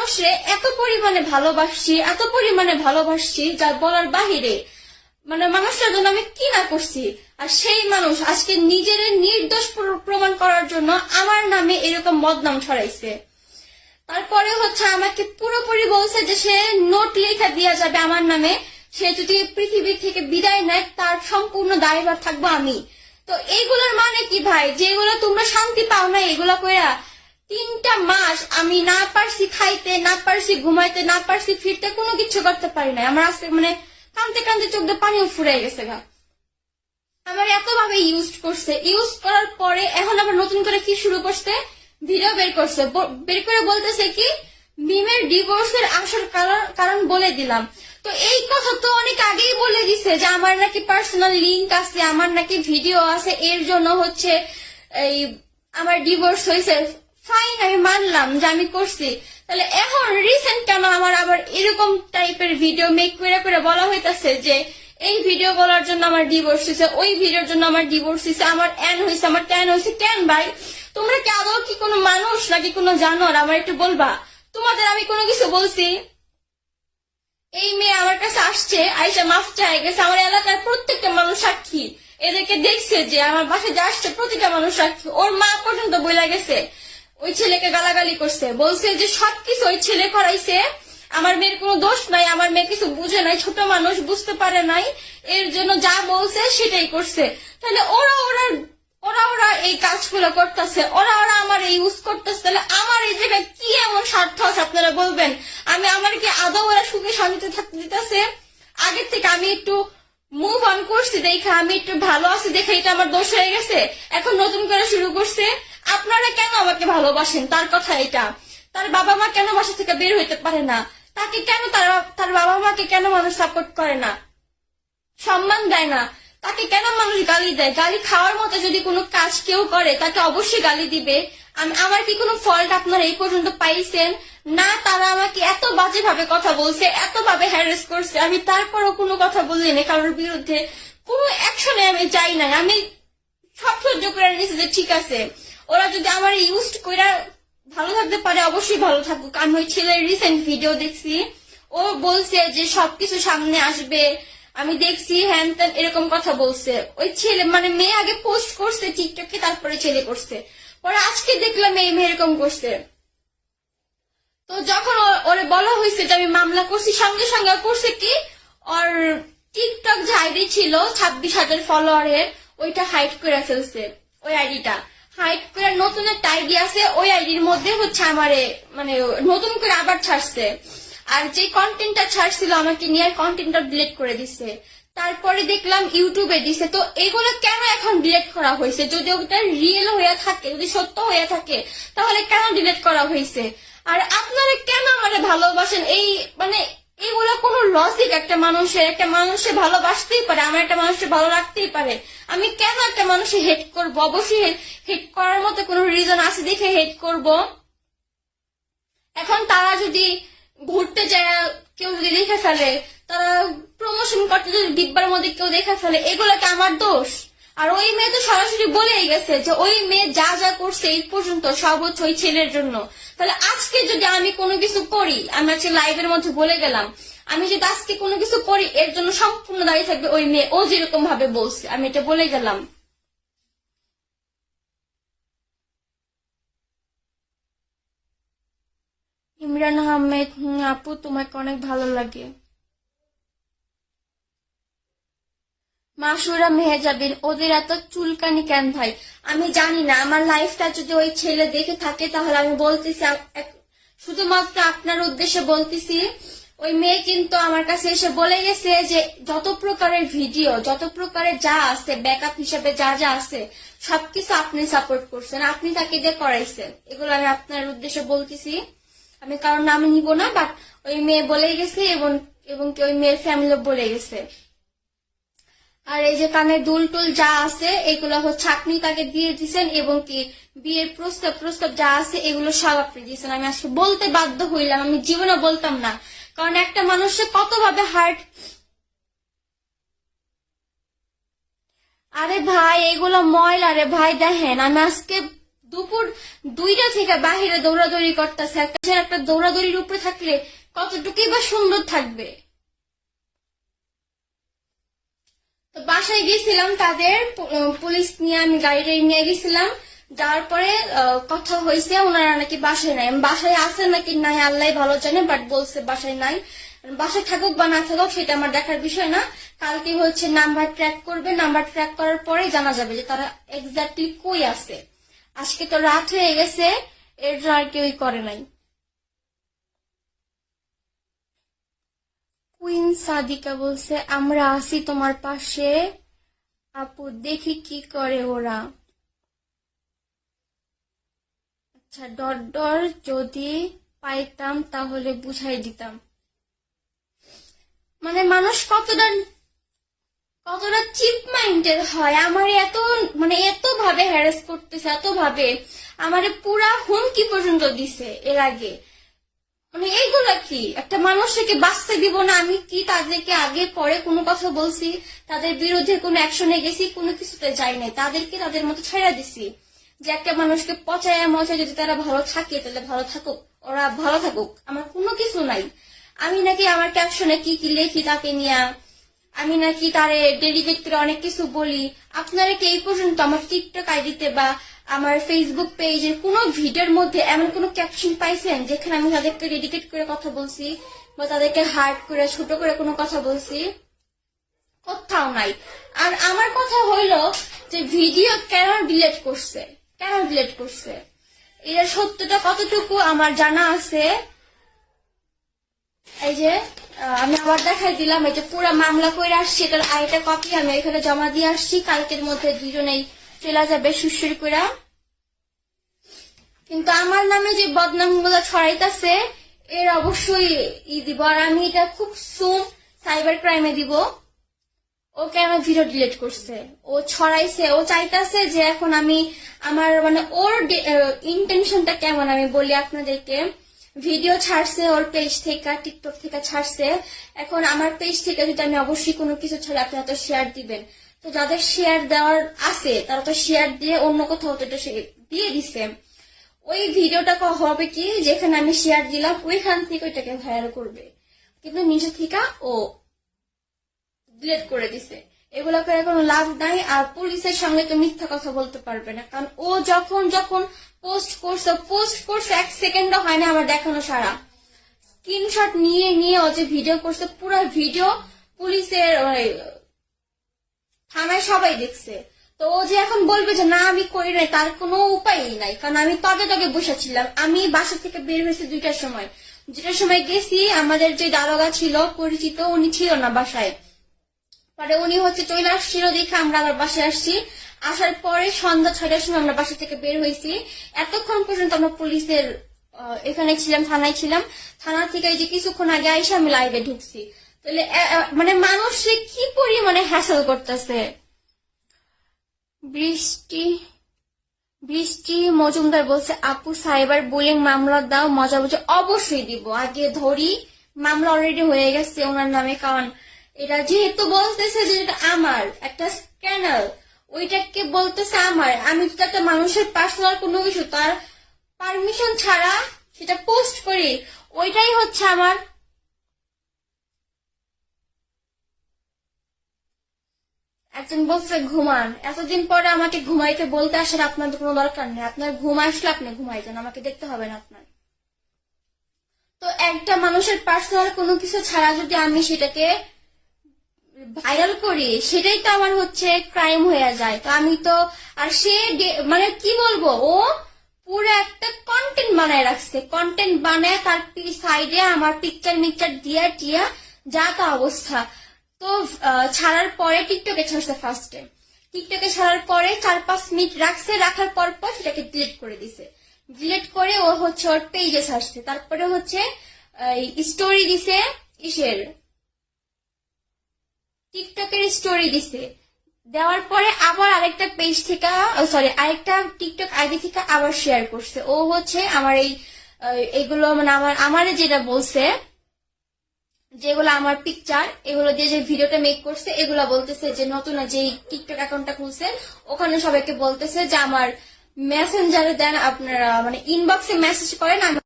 মানুষরে এত পরিমাণে ভালোবাসছি, এত পরিমাণে ভালোবাসছি যা বলার বাহিরে। মানে মানুষটার জন্য আমি কি না করছি? আর সেই মানুষ আজকে নিজের নির্দোষ প্র- প্রমাণ করার জন্য আমার নামে এরকম বদনাম ছড়াইছে। তারপরে হচ্ছে আমাকে পুরোপুরি বলছে যে সে নোট লেখা দেওয়া যাবে আমার নামে। সে যদি পৃথিবী থেকে বিদায় নেয়, তার সম্পূর্ণ দায়ভার থাকব আমি। তো এইগুলোর মানে কি ভাই? যেগুলো তোমরা শান্তি পাও না, এগুলো কইরা তিনটা মাস আমি না পারছি খাইতে, না পারছি ঘুমাইতে, না পারছি ফিরতে, কোনো কিছু করতে পারি না আমার আজকে মানে কানতে কানতে চোখ দিয়ে পানিও ফুরে গেছে গা। আমার এত ভাবে ইউজ করছে। ইউজ করার পরে এখন আবার নতুন করে কি শুরু করছে? ভিডিও বের করছে। বের করে বলতেছে কি, মিমের ডিভোর্সের আসল কারণ কারণ বলে দিলাম। তো এই কথা তো অনেক আগেই বলে দিছে যে আমার নাকি পার্সোনাল লিংক আছে, আমার নাকি ভিডিও আছে, এর জন্য হচ্ছে এই আমার ডিভোর্স হয়েছে। ফাইন আমি মানলাম যে আমি করছি। তাহলে এখন রিসেন্ট কেন আমার আবার এরকম টাইপের ভিডিও মেক করে করে বলা হইতাছে যে, এই ভিডিও বলার জন্য আমার ডিভোর্স হয়েছে ওই ভিডিওর জন্য আমার ডিভোর্স হয়েছে আমার অ্যান হয়েছে আমার ট্যান হয়েছে কেন ভাই। তোমরা কি আদৌ কি কোনো মানুষ নাকি কোনো জানোয়ার? আমার একটু বলবা। তোমাদের আমি কোনো কিছু বলছি? এই মেয়ে আমার কাছে আসছে, আইসা মাফ চাই গেছে আমার এলাকার প্রত্যেকটা মানুষ সাক্ষী। এদেরকে দেখছে যে, আমার বাসায় যে আসছে প্রতিটা মানুষ সাক্ষী। ওর মা পর্যন্ত বইলা গেছে। ওই ছেলেকে গালাগালি করছে। বলছে যে, সবকিছু ওই ছেলে করাইছে। আমার মেয়ের কোনো দোষ নাই, আমার মেয়ে কিছু বুঝে নাই, ছোট মানুষ, বুঝতে পারে নাই। এর জন্য যা বলছে সেটাই করছে। তাহলে ওরা ওরা ওরা ওরা এই কাজগুলো করতেছে। ওরা ওরা আমার এই ইউজ করতেছে। তাহলে আমার এই জায়গায় কি এমন স্বার্থ আছে আপনারা বলবেন? আমি আমার কি আদৌ ওরা সুখে শান্তিতে থাকতে দিতেছে? আগের থেকে আমি একটু মুভ অন করছি, দেখে আমি একটু ভালো আছি, দেখে এটা আমার দোষ হয়ে গেছে। এখন নতুন করে শুরু করছে। আপনারা কেন আমাকে ভালোবাসেন? তার কথা এটা। তার বাবা মা কেন বাসা থেকে বের হইতে পারে না? তাকে কেন তার বাবা মাকে কেন মানুষ সাপোর্ট করে না? সম্মান দেয় না। তাকে কেন মানুষ গালি দেয়? গালি খাওয়ার মতো যদি কোনো কাজ কেউ করে, তাকে অবশ্যই গালি দিবে। আম- আমার কি কোনো ফল্ট আপনারা এই পর্যন্ত পাইছেন? না, তারা আমাকে এত বাজে ভাবে কথা বলছে এত ভাবে হ্যারেস করছে। আমি তারপরও কোনো কথা বলি না কারোর বিরুদ্ধে। কোনো অ্যাকশনে আমি যাই না আমি সব সহ্য করে নিয়েছি যে ঠিক আছে। ওরা যদি আমার ইউজ করে ভালো থাকতে পারে, অবশ্যই ভালো থাকুক। আমি ওই ছেলের রিসেন্ট ভিডিও দেখছি। ও বলছে যে সবকিছু সামনে আসবে। আমি দেখছি, হ্যান ত্যান এরকম কথা বলছে। ওই ছেলে মানে মেয়ে আগে পোস্ট করছে টিকটকে তারপরে ছেলে করছে। পরে আজকে দেখলাম এই মেয়ে এরকম করছে। তো যখন ওরে বলা হয়েছে যে আমি মামলা করছি, সঙ্গে সঙ্গে করছে কি? ওর টিকটক যে আইডি ছিল, ছাব্বিশ হাজার ফলোয়ারের ওইটা হাইড করে ফেলছে, ওই আইডিটা হাইড করে নতুন একটা আইডি আছে, ওই আইডির মধ্যে হচ্ছে আমারে মানে নতুন করে আবার ছাড়ছে। আর যে কন্টেন্টটা ছাড়ছিল, আমাকে নিয়ে কন্টেন্টটা ডিলেট করে দিছে। তারপরে দেখলাম ইউটিউবে দিছে। তো এগুলো কেন এখন ডিলেট করা হয়েছে? যদি ওটা রিয়েল হয়ে থাকে, যদি সত্য হয়ে থাকে, তাহলে কেন ডিলেট করা হয়েছে? আর আপনারা কেন আমারে ভালোবাসেন? এই মানে এগুলো কোনো লজিক একটা মানুষের, একটা মানুষে ভালোবাসতেই পারে, আমার একটা মানুষকে ভালো রাখতেই পারে। আমি কেন একটা মানুষে হেট করব? অবশ্যই হেট করার মতো কোনো রিজন আছে দেখে হেট করব। এখন তারা যদি ঘুরতে যায়, কেউ যদি দেখে ফেলে, তারা প্রমোশন করতে যদি ডিব্বার মধ্যে কেউ দেখে ফেলে, এগুলো কি আমার দোষ? আর ওই মেয়ে তো সরাসরি বলেই গেছে যে ওই মেয়ে যা যা করছে এই পর্যন্ত সব হচ্ছে ওই ছেলের জন্য। তাহলে আজকে যদি আমি কোনো কিছু করি আমি আজকে লাইভের মধ্যে বলে গেলাম আমি যদি আজকে কোনো কিছু করি এর জন্য সম্পূর্ণ দাঁড়িয়ে থাকবে ওই মেয়ে। ও যেরকম ভাবে বলছে আমি এটা বলে গেলাম। ইমরান আহমেদ হুম, আপু তোমাকে অনেক ভালো লাগে। মাসুরা মেহেজাবিন, ওদের এত চুলকানি কেন ভাই? আমি জানি না, আমার লাইফটা যদি ওই ছেলে দেখে থাকে, তাহলে আমি বলতেছি শুধুমাত্র আপনার উদ্দেশ্যে বলতেছি, ওই মেয়ে কিন্তু আমার কাছে এসে বলে গেছে যে, যত প্রকারের ভিডিও যত প্রকারের যা আছে ব্যাকআপ হিসেবে যা যা আছে, সবকিছু আপনি সাপোর্ট করছেন, আপনি তাকে দিয়ে করাইছেন, এগুলো আমি আপনার উদ্দেশ্যে বলতেছি। আমি কারোর নাম নিব না বাট ওই মেয়ে বলে গেছে এবং এবং কি ওই মেয়ের ফ্যামিলি বলে গেছে। আর এই যে কানে দুল টুল যা আছে, এগুলো হচ্ছে আপনি তাকে দিয়ে দিয়েছেন এবং কি বিয়ের প্রস্তাব প্রস্তাব যা আছে, এগুলো সব আপনি দিয়েছেন আমি আজকে বলতে বাধ্য হইলাম, আমি জীবনে বলতাম না। কারণ একটা মানুষের কতভাবে হার্ট আরে ভাই, এগুলো ময়লা রে ভাই, দেখেন, আমি আজকে দুপুর দুইটা থেকে বাহিরে দৌড়াদৌড়ি করতেছে। একটা দৌড়াদৌড়ির উপরে থাকলে কতটুকুই বা সুন্দর থাকবে? তো বাসায় গেছিলাম তাদের পুলিশ নিয়ে আমি গাড়িটা নিয়ে গেছিলাম। যাওয়ার পরে কথা হয়েছে, ওনারা নাকি বাসায় নাই। বাসায় আছে নাকি নাই, আল্লাহ ভালো জানে বাট বলছে বাসায় নাই। বাসায় থাকুক বা না থাকুক, সেটা আমার দেখার বিষয় না। কালকে হচ্ছে নাম্বার ট্র্যাক করবে। নাম্বার ট্র্যাক করার পরে জানা যাবে যে তারা এক্স্যাক্টলি কই আছে। আজকে তো রাত হয়ে গেছে, এর জন্য আর কেউই করে নাই। কুইন সাদিকা বলছে, আমরা আছি তোমার পাশে। আপু, দেখি কি করে ওরা। আচ্ছা ডর ডর যদি পাইতাম তাহলে বুঝাই দিতাম। মানে মানুষ কতটা কতটা চিপ মাইন্ডের হয়, আমার এত মানে এত ভাবে হ্যারাস করতেছে এত ভাবে আমারে পুরা হুমকি পর্যন্ত দিছে এর আগে। মানে এইগুলো কি? একটা মানুষকে বাঁচতে দিব না আমি কি? তাদেরকে আগে পরে কোনো কথা বলছি, তাদের বিরুদ্ধে কোনো অ্যাকশনে গেছি, কোনো কিছুতে যাই নাই। তাদেরকে তাদের মতো ছেড়ে দিছি যে একটা মানুষকে পচায় মচায় যদি তারা ভালো থাকে, তাহলে ভালো থাকুক, ওরা ভালো থাকুক। আমার কোনো কিছু নাই। আমি নাকি আমার ক্যাপশনে কি কি লেখি তাকে নিয়ে আমি নাকি তারে ডেডিকেট করে অনেক কিছু বলি। আপনারা কি এই পর্যন্ত আমার টিকটক আইডিতে বা আমার ফেসবুক পেজের কোনো ভিডিওর মধ্যে এমন কোনো ক্যাপশন পাইছেন যেখানে আমি তাদেরকে ডেডিকেট করে কথা বলছি বা তাদেরকে হার্ড করে, ছোট করে কোনো কথা বলছি? কোথাও নাই। আর আমার কথা হইল যে ভিডিও কেন ডিলেট করছে? কেন ডিলেট করছে? এর সত্যটা কতটুকু আমার জানা আছে? এই যে আমি আবার দেখাই দিলাম, এই যে পুরো মামলা করে আসছি, এটার আরেকটা কপি আমি এখানে জমা দিয়ে আসছি। কালকের মধ্যে দুজনেই চলে যাবে সুশ্রী করে কিন্তু আমার নামে যে বদনামগুলো ছড়াইতেছে, এর অবশ্যই ই দিব। আর আমি এটা খুব সুম সাইবার ক্রাইমে দিব। ও কেন ভিডিও ডিলিট করছে। ও ছড়াইছে, ও চাইতাছে যে এখন আমি আমার মানে ওর ইন্টেনশনটা কেমন আমি বলি আপনাদেরকে। ভিডিও ছাড়ছে, ওর পেজ থেকে টিকটক থেকে ছাড়ছে। এখন আমার পেজ থেকে যদি আমি অবশ্যই কোনো কিছু ছাড়ে, আপনারা তো শেয়ার দিবেন। তো যাদের শেয়ার দেওয়ার আছে, তারা তো শেয়ার দিয়ে অন্য কোথাও তো এটা দিয়ে দিছে। ওই ভিডিওটা হবে কি, যেখানে আমি শেয়ার দিলাম, ওইখান থেকে ওইটাকে ভাইরাল করবে। কিন্তু নিচে থেকে ও ডিলেট করে দিছে। এগুলো করে কোনো লাভ নাই, আর পুলিশের সঙ্গে তো মিথ্যা কথা বলতে পারবে না। কারণ ও যখন যখন পোস্ট করছে পোস্ট করছে, এক সেকেন্ডও হয় না আমার দেখানো সারা। স্ক্রিনশট নিয়ে নিয়ে ও যে ভিডিও করছে, পুরো ভিডিও পুলিশের থানায় সবাই দেখছে। তো ও যে এখন বলবে যে, না, আমি করি নাই, তার কোনো উপায়ই নাই। কারণ আমি তগে তগে বসেছিলাম আমি বাসা থেকে বের হয়েছি দুইটার সময়। দুইটার সময় গেছি, আমাদের যে দারোগা ছিল, পরিচিত, উনি ছিল না বাসায়। পরে উনি হচ্ছে চলে আসছিল দেখে আমরা আবার বাসায় আসছি। আসার পরে সন্ধ্যা ছয়টার সময় আমরা বাসা থেকে বের হয়েছি। এতক্ষণ পর্যন্ত আমরা পুলিশের এখানে ছিলাম, থানায় ছিলাম। থানা থেকে এই যে কিছুক্ষণ আগে আইসা আমি লাইভে ঢুকছি। তাহলে মানে মানুষে কি পরিমাণে হ্যাসেল করতেছে? বৃষ্টি বৃষ্টি, মজুমদার বলছে, আপু, সাইবার বুলিং মামলা দাও, মজা বুঝে অবশ্যই দিব। আগে ধরি, মামলা অলরেডি হয়ে গেছে ওনার নামে, কারণ এটা যেহেতু বলতেছে যে এটা আমার, একটা স্ক্যানার ওইটাকে বলতেছে আমার। আমি তো একটা মানুষের পার্সোনাল কোনো কিছু তার পারমিশন ছাড়া সেটা পোস্ট করি, ওইটাই হচ্ছে আমার একজন বলছে ঘুমান। এতদিন পরে আমাকে ঘুমাইতে বলতে আসার আপনার কোনো দরকার নেই। আপনার ঘুম আসলে আপনি ঘুমাই যান আমাকে দেখতে হবে না আপনার। তো একটা মানুষের পার্সোনাল কোনো কিছু ছাড়া যদি আমি সেটাকে ভাইরাল করি, সেটাই তো আমার হচ্ছে ক্রাইম হয়ে যায়। তো আমি তো, আর সে মানে কি বলব, ও পুরো একটা কন্টেন্ট বানায় রাখছে। কন্টেন্ট বানায় তার সাইডে আমার পিকচার মিকচার দিয়া টিয়া যা তা অবস্থা। তো ছাড়ার পরে টিকটকে ছাড়ছে ফার্স্টে টিকটকে ছাড়ার পরে চার পাঁচ মিনিট রাখছে, রাখার পর পর সেটাকে ডিলিট করে দিছে। ডিলিট করে ও হচ্ছে ওর পেজে ছাড়ছে। তারপরে হচ্ছে স্টোরি দিছে ইসের। টিকটকের স্টোরি দিছে। দেওয়ার পরে আবার আরেকটা পেজ থেকে সরি আরেকটা টিকটক আইডি থেকে আবার শেয়ার করছে। ও হচ্ছে আমার এই এগুলো মানে আমার, আমারে যেটা বলছে, যেগুলো আমার পিকচার এগুলো দিয়ে যে ভিডিওটা মেক করছে, এগুলো বলতেছে যে নতুন যে টিকটক অ্যাকাউন্টটা খুলছে, ওখানে সবাইকে বলতেছে যে আমার মেসেঞ্জারে দেন, আপনারা মানে ইনবক্সে মেসেজ করেন, আমি